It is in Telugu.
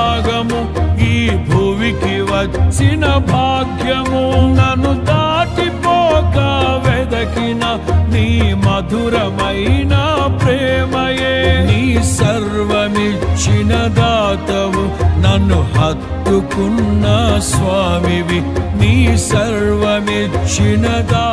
భాగము ఈ భూమికి వచ్చిన భాగ్యము. నన్ను దాటిపోక వెదకిన నీ మధురమైన ప్రేమయే. నీ సర్వమిచ్చిన దాతవు నన్ను హత్తుకున్న స్వామివి. నీ సర్వమిచ్చిన దా